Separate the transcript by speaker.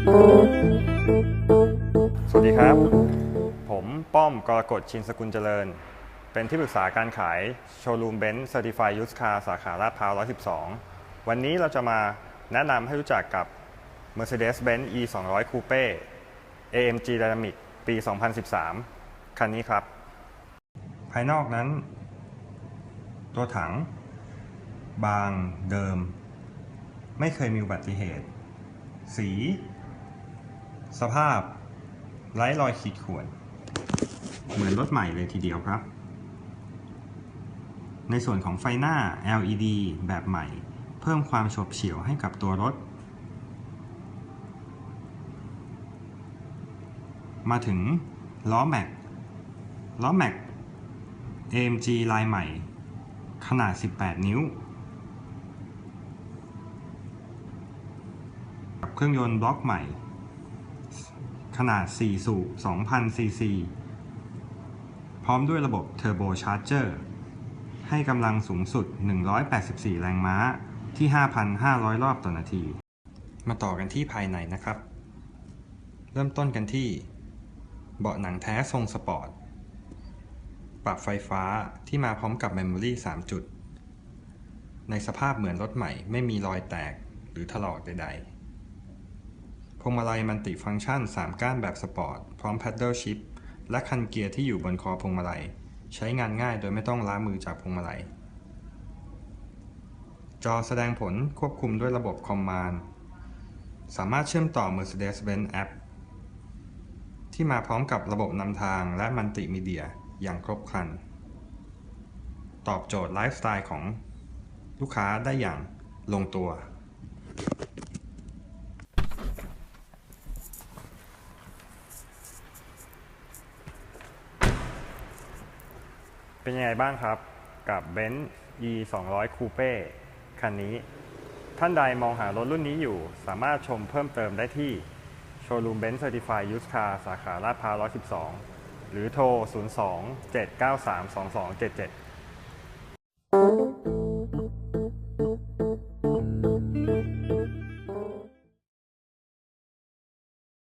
Speaker 1: สวัสดีครับ ผมป้อมกรกฎชินสกุลเจริญ เป็นที่ปรึกษาการขายโชว์รูมเบนซ์เซอร์ติฟายยูสคาสาขาลาดพร้าว 112 วันนี้เราจะมาแนะนำให้รู้จักกับ Mercedes-Benz E 2 0 0 Coupe AMG Dynamic ปี 2013 คันนี้ครับ ภายนอกนั้น ตัวถัง บางเดิม ไม่เคยมีอุบัติเหตุ สี สภาพไร้รอยขีดข่วน เหมือนรถใหม่เลยทีเดียวครับ ในส่วนของไฟหน้า LED แบบใหม่ เพิ่มความโฉบเฉี่ยวให้กับตัวรถ มาถึงล้อแม็กล้อแม็ก AMG ลายใหม่ ขนาด 18 นิ้ว กับเครื่องยนต์บล็อกใหม่ ขนาด 4 สูบ 2,000 ซีซี พร้อมด้วยระบบเทอร์โบชาร์เจอร์ให้กำลังสูงสุด 184 แรงม้าที่ 5,500 รอบต่อนาที มาต่อกันที่ภายในนะครับ เริ่มต้นกันที่ เบาะหนังแท้ทรงสปอร์ต ปรับไฟฟ้าที่มาพร้อมกับเมมโมรี่3 จุด ในสภาพเหมือนรถใหม่ไม่มีรอยแตกหรือถลอกใดๆ พวงมาลัยมันติฟังก์ชัน 3 ก้านแบบสปอร์ต พร้อม Paddle Shift และคันเกียร์ที่อยู่บนคอพวงมาลัย ใช้งานง่ายโดยไม่ต้องล้ามือจากพวงมาลัย จอแสดงผลควบคุมด้วยระบบคอมมานด์สามารถเชื่อมต่อ Mercedes-Benz App ที่มาพร้อมกับระบบนำทางและมัลติมีเดียอย่างครบครัน ตอบโจทย์ไลฟ์สไตล์ของลูกค้าได้อย่างลงตัว เป็นยังไงบ้างครับกับ Benz E 2 0 0 Coupe คันนี้ ท่านใดมองหารถรุ่นนี้อยู่ สามารถชมเพิ่มเติมได้ที่โชว์รูมเบนซ์เซอร์ติฟายยูสคาสาขาลาดพร้าว112 หรือโทร 02 793 2277